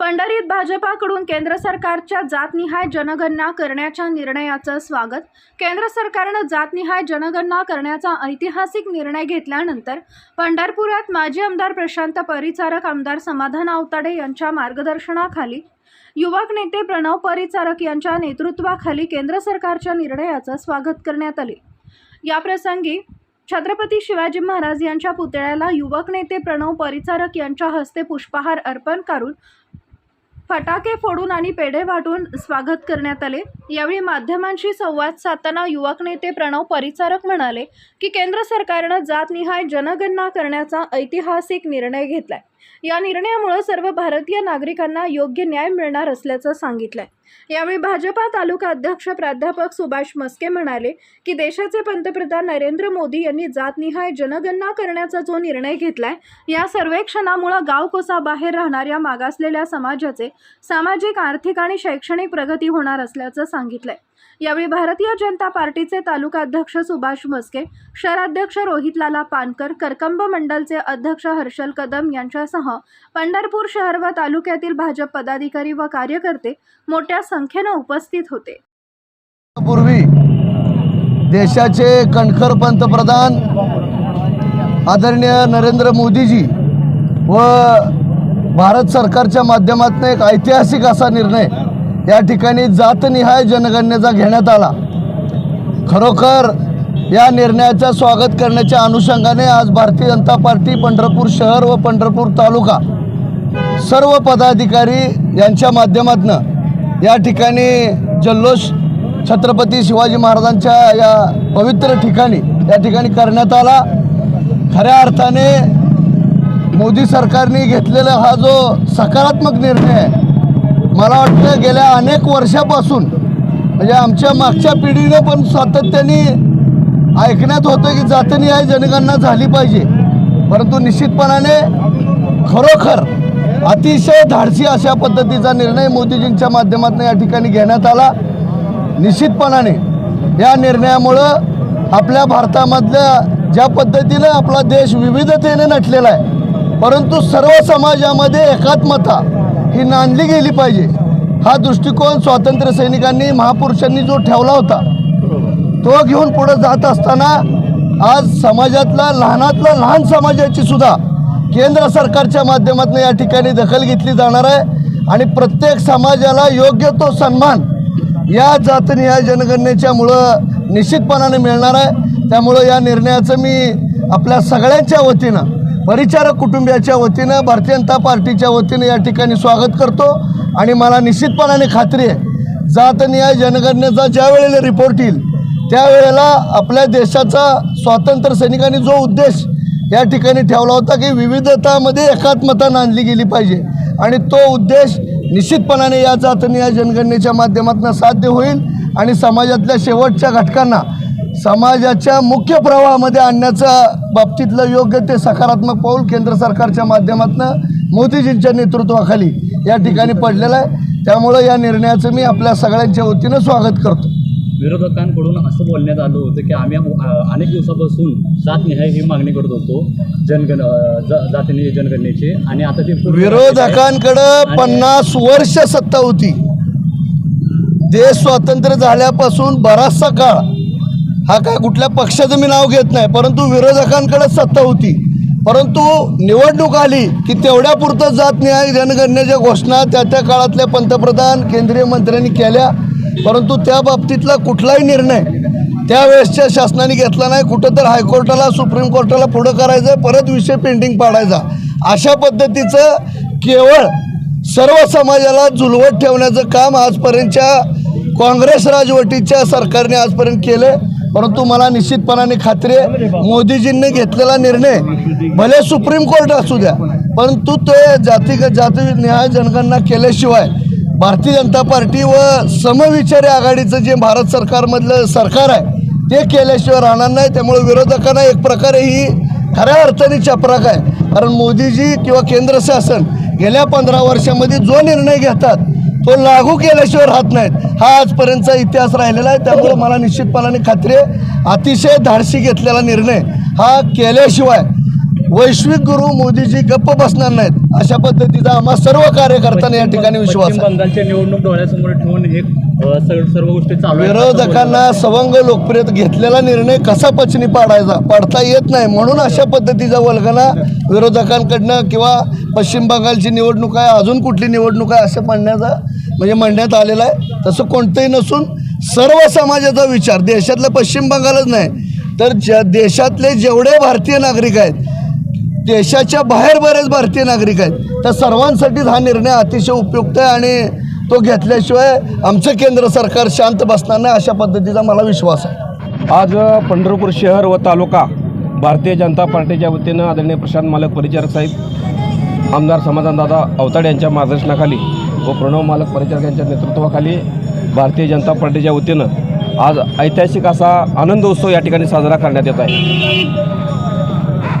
पंढरीत भाजपाकडून केंद्र सरकारच्या जातनिहाय जनगणना करण्याच्या निर्णयाचं स्वागत. केंद्र सरकारनं जातनिहाय जनगणना करण्याचा ऐतिहासिक निर्णय घेतल्यानंतर पंढरपुरात माजी आमदार प्रशांत परिचारक आमदार समाधान आवताडे यांच्या मार्गदर्शनाखाली युवक नेते प्रणव परिचारक यांच्या नेतृत्वाखाली केंद्र सरकारच्या निर्णयाचं स्वागत करण्यात आले. याप्रसंगी छत्रपती शिवाजी महाराज यांच्या पुतळ्याला युवक नेते प्रणव परिचारक यांच्या हस्ते पुष्पहार अर्पण करून फटाके फोडून आणि पेढे वाटून स्वागत करण्यात आले. यावेळी माध्यमांशी संवाद साधताना युवक नेते प्रणव परिचारक म्हणाले की केंद्र सरकारनं जातनिहाय जनगणना करण्याचा ऐतिहासिक निर्णय घेतलाय. या निर्णयामुळे सर्व भारतीय नागरिकांना योग्य न्याय मिळणार असल्याचं सांगितलंय. यावेळी भाजपा तालुका अध्यक्ष प्राध्यापक सुभाष मस्के म्हणाले की देशाचे पंतप्रधान नरेंद्र मोदी यांनी जातनिहाय जनगणना करण्याचा जो निर्णय घेतलाय या सर्वेक्षणामुळं गावकोसाबाहेर राहणाऱ्या मागासलेल्या समाजाचे सामाजिक आर्थिक आणि शैक्षणिक प्रगती होणार असल्याचं सांगितलंय. यावेळी भारतीय जनता पार्टीचे तालुका अध्यक्ष सुभाष मस्के शहराध्यक्ष रोहितलाला पानकर करकंब मंडलचे अध्यक्ष हर्षल कदम यांच्या यांच्यासह पंढरपूर शहर व तालुक्यातील भाजप पदाधिकारी व कार्यकर्ते मोठ्या संख्येनं उपस्थित होते. पूर्वी देशाचे कणखर पंतप्रधान आदरणीय नरेंद्र मोदीजी व भारत सरकारच्या माध्यमातून एक ऐतिहासिक असा निर्णय या ठिकाणी जातनिहाय जनगणनेचा घेण्यात आला. खरोखर या निर्णयाचं स्वागत करण्याच्या अनुषंगाने आज भारतीय जनता पार्टी पंढरपूर शहर व पंढरपूर तालुका सर्व पदाधिकारी यांच्या माध्यमातून या ठिकाणी जल्लोष छत्रपती शिवाजी महाराजांच्या या पवित्र ठिकाणी या ठिकाणी करण्यात आला. खऱ्या अर्थाने मोदी सरकारने घेतलेला हा जो सकारात्मक निर्णय आहे मला वाटतं गेल्या अनेक वर्षापासून म्हणजे आमच्या मागच्या पिढीनं पण सातत्याने ऐकण्यात होतं की जातनिहाय जनगणना झाली पाहिजे. परंतु निश्चितपणाने खरोखर अतिशय धाडसी अशा पद्धतीचा निर्णय मोदीजींच्या माध्यमातून या ठिकाणी घेण्यात आला. निश्चितपणाने या निर्णयामुळं आपल्या भारतामधल्या ज्या पद्धतीनं आपला देश विविधतेने नटलेला आहे परंतु सर्व समाजामध्ये एकात्मता ही नांदली गेली पाहिजे. हा दृष्टिकोन स्वातंत्र्य सैनिकांनी महापुरुषांनी जो ठेवला होता तो घेऊन पुढे जात असताना आज समाजातला लहानातला लहान समाजाची सुद्धा केंद्र सरकारच्या माध्यमातून या ठिकाणी दखल घेतली जाणार आहे. आणि प्रत्येक समाजाला योग्य तो सन्मान या जातनिहाय जनगणनेच्यामुळं निश्चितपणाने मिळणार आहे. त्यामुळं या निर्णयाचं मी आपल्या सगळ्यांच्या वतीनं परिचारक कुटुंबियाच्या वतीनं भारतीय जनता पार्टीच्या वतीनं या ठिकाणी स्वागत करतो. आणि मला निश्चितपणाने खात्री आहे जातनिहाय जनगणनेचा ज्या वेळेला रिपोर्ट येईल त्यावेळेला आपल्या देशाचा स्वातंत्र्य सैनिकांनी जो उद्देश या ठिकाणी ठेवला होता की विविधतामध्ये एकात्मता नांदली गेली पाहिजे. आणि तो उद्देश निश्चितपणाने या जातनिहाय जनगणनेच्या माध्यमातून साध्य होईल आणि समाजातल्या शेवटच्या घटकांना समाजाच्या मुख्य प्रवाहामध्ये आणण्याच्या बाबतीतलं योग्य ते सकारात्मक पाऊल केंद्र सरकारच्या माध्यमातून मोदीजींच्या नेतृत्वाखाली या ठिकाणी पडलेलं आहे. त्यामुळं या निर्णयाचं मी आपल्या सगळ्यांच्या वतीनं स्वागत करतो. विरोधकांकडून असं बोलण्यात आलं होतं की आम्ही अनेक दिवसापासून जातनिहाय ही मागणी करत होतो जनगण अ, ज- जातनिहाय जनगणनेची. आणि आता ते विरोधकांकडं पन्नास वर्ष सत्ता होती. देश स्वातंत्र्य झाल्यापासून बराचसा काळ हा काय कुठल्या पक्षाचं मी नाव घेत नाही परंतु विरोधकांकडे सत्ता होती. परंतु निवडणूक आली की तेवढ्या पुरतं जात न्याय जनगणनेच्या घोषणा त्या त्या काळातल्या पंतप्रधान केंद्रीय मंत्र्यांनी केल्या. परंतु त्या बाबतीतला कुठलाही निर्णय त्यावेळेसच्या शासनाने घेतला नाही. कुठं तर हायकोर्टाला सुप्रीम कोर्टाला पुढं करायचं परत विषय पेंडिंग पाडायचा. अशा पद्धतीचं केवळ सर्व समाजाला झुलवत ठेवण्याचं काम आजपर्यंतच्या काँग्रेस राजवटीच्या सरकारने आजपर्यंत केलं परंतु मला निश्चितपणाने खात्री आहे मोदीजींनी घेतलेला निर्णय भले सुप्रीम कोर्ट असू द्या परंतु ते जाती जाती न्याय जनगणना केल्याशिवाय भारतीय जनता पार्टी व समविचारी आघाडीचं जे भारत सरकारमधलं सरकार आहे ते केल्याशिवाय राहणार नाही. त्यामुळे विरोधकांना एक प्रकारे ही खऱ्या अर्थाने चपराक आहे. कारण मोदीजी किंवा केंद्र शासन गेल्या पंधरा वर्षामध्ये जो निर्णय घेतात तो लागू केल्याशिवाय राहत नाहीत. हा आजपर्यंतचा इतिहास राहिलेला आहे. त्यामुळे मला निश्चितपणाने खात्री आहे अतिशय धाडशी घेतलेला निर्णय हा केल्याशिवाय वैश्विक गुरु मोदीजी गप्प बसणार नाहीत. अशा पद्धतीचा आम्हा सर्व कार्यकर्त्यांना या ठिकाणी विश्वास आहे. बंगालच्या निवडणूक डोळ्यासमोर ठेवून हे अ, सर्व सर्व गोष्टी चालू आहेत. विरोधकांना सवंग लोकप्रियता घेतलेला निर्णय कसा पचनी पाडायचा? पाडता येत नाही. म्हणून अशा पद्धतीचा वल्गना विरोधकांकडनं किंवा पश्चिम बंगालची निवडणूक आहे अजून कुठली निवडणूक आहे असं म्हणण्याचा म्हणजे म्हणण्यात आलेलं आहे. तसं कोणतंही नसून सर्व समाजाचा विचार देशातलं पश्चिम बंगालच नाही तर ज देशातले जेवढे भारतीय नागरिक आहेत देशाच्या बाहेर बरेच भारतीय नागरिक आहेत. त्या सर्वांसाठीच हा निर्णय अतिशय उपयुक्त आहे आणि तो घेतल्याशिवाय आमचं केंद्र सरकार शांत बसणार नाही अशा पद्धतीचा मला विश्वास आहे. आज पंढरपूर शहर व तालुका भारतीय जनता पार्टीच्या वतीनं आदरणीय प्रशांत मालक परिचारक साहेब आमदार समाधानदादा अवताड यांच्या मार्गदर्शनाखाली व प्रणव मालक परिचारक यांच्या नेतृत्वाखाली भारतीय जनता पार्टीच्या वतीनं आज ऐतिहासिक असा आनंद उत्सव या ठिकाणी साजरा करण्यात येत आहे.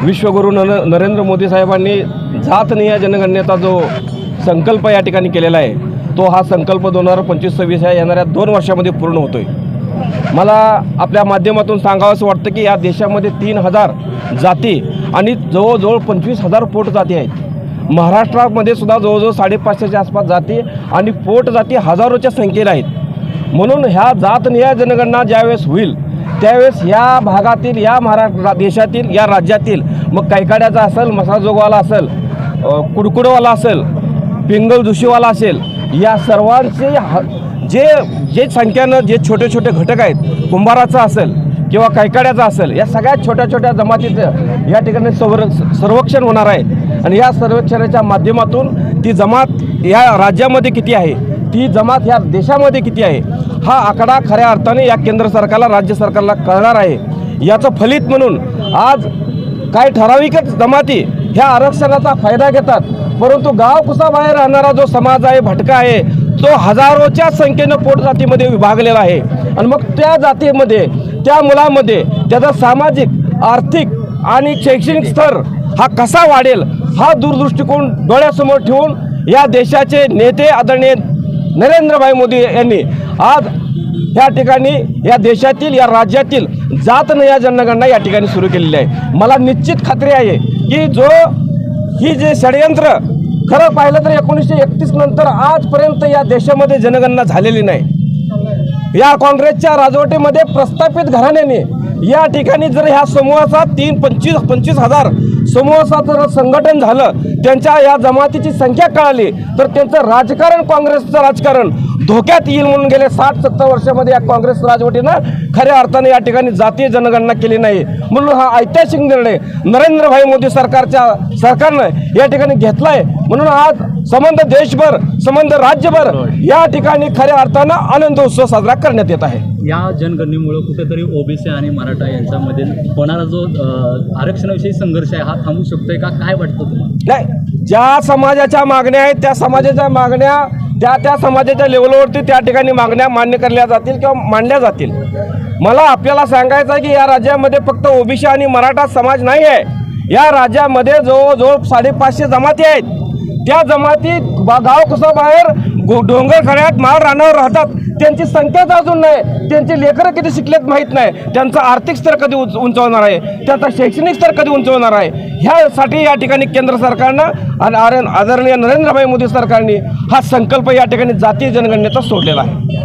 विश्वगुरू न नरेंद्र मोदी साहेबांनी जातनीय जनगणनेचा जो संकल्प या ठिकाणी केलेला आहे तो हा संकल्प दोन हजार पंचवीस सव्वीस या येणाऱ्या दोन वर्षामध्ये पूर्ण होतो आहे मला आपल्या माध्यमातून सांगावं असं वाटतं की या देशामध्ये तीन हजार जाती आणि जवळजवळ पंचवीस हजार पोट जाती आहेत. महाराष्ट्रामध्ये सुद्धा जवळजवळ साडेपाचशेच्या आसपास जाती आणि पोट जाती हजारोच्या संख्येला आहेत. म्हणून ह्या जातनिहाय जनगणना ज्यावेळेस होईल त्यावेळेस या भागातील या महारा देशातील या राज्यातील मग कैकाड्याचा असेल मसाजोगवाला असेल कुडकुडवाला असेल पिंगल जोशीवाला असेल या सर्वांचे ह जे जे संख्यानं जे छोटे छोटे घटक आहेत कुंभाराचं असेल किंवा कैकाड्याचा असेल या सगळ्या छोट्या छोट्या जमातीचं या ठिकाणी संर सर्वेक्षण होणार आहे. आणि या सर्वेक्षणाच्या माध्यमातून ती जमात या राज्यामध्ये किती आहे? ती जमात ह्या देशामध्ये किती आहे? हा आकडा खऱ्या अर्थाने या केंद्र सरकारला राज्य सरकारला कळणार आहे. याचं फलित म्हणून आज काही ठराविकच जमाती ह्या आरक्षणाचा फायदा घेतात. परंतु गाव कुसाबाहेर राहणारा जो समाज आहे भटका आहे तो हजारोच्या संख्येनं पोट जातीमध्ये विभागलेला आहे. आणि मग त्या जातीमध्ये त्या मुलामध्ये त्याचा सामाजिक आर्थिक आणि शैक्षणिक स्तर हा कसा वाढेल हा दूरदृष्टिकोन डोळ्यासमोर ठेवून या देशाचे नेते आदरणीय नरेंद्रभाई मोदी यांनी आज या ठिकाणी या देशातील या राज्यातील जात न या जनगणना या ठिकाणी सुरू केलेली आहे. मला निश्चित खात्री आहे की जो ही जे षडयंत्र खरं पाहिलं तर एकोणीसशे एकतीस नंतर आजपर्यंत या देशामध्ये जनगणना झालेली नाही. या काँग्रेसच्या राजवटीमध्ये प्रस्थापित घराण्याने या ठिकाणी जर ह्या समूहाचा तीन पंचवीस पंचवीस हजार समूहाचं जर संघटन झालं त्यांच्या या जमातीची संख्या कळाली तर त्यांचं राजकारण काँग्रेसचं राजकारण धोक्यात येईल म्हणून गेले साठ सत्तर वर्षामध्ये या काँग्रेस राजवटीनं खऱ्या अर्थाने या ठिकाणी जातीय जनगणना केली नाही. म्हणून हा ऐतिहासिक निर्णय नरेंद्रभाई मोदी सरकारच्या सरकारनं या ठिकाणी घेतलाय. म्हणून आज संबंध देशभर संबंध राज्यभर या ठिकाणी खऱ्या अर्थानं आनंद उत्सव साजरा करण्यात येत आहे. या जनगणनेमुळं कुठेतरी ओबीसी आणि मराठा यांच्यामध्ये होणारा जो आरक्षणाविषयी संघर्ष आहे हा थांबू शकतोय का? काय वाटतं तुम्हाला? नाही ज्या समाजाच्या मागण्या आहेत त्या समाजाच्या मागण्या त्या त्या समाजाच्या लेवलवरती त्या ठिकाणी मागण्या मान्य करल्या जातील किंवा मांडल्या जातील. मला आपल्याला सांगायचं आहे की या राज्यामध्ये फक्त ओबीसी आणि मराठा समाज नाही आहे. या राज्यामध्ये जवळजवळ साडेपाचशे जमाती आहेत. त्या जमाती बा- गाव कसं बाहेर डोंगर खड्यात माळ रानावर राहतात. त्यांची संख्याच अजून नाही त्यांचे लेकरं किती शिकलेत माहीत नाही त्यांचा आर्थिक स्तर कधी उंच उंचवणार आहे त्यांचा शैक्षणिक स्तर कधी उंचवणार आहे ह्यासाठी या ठिकाणी केंद्र सरकारनं आणि आर- आदरणीय नरेंद्रभाई मोदी सरकारने हा संकल्प या ठिकाणी जातीय जनगणनेचा सोडलेला आहे.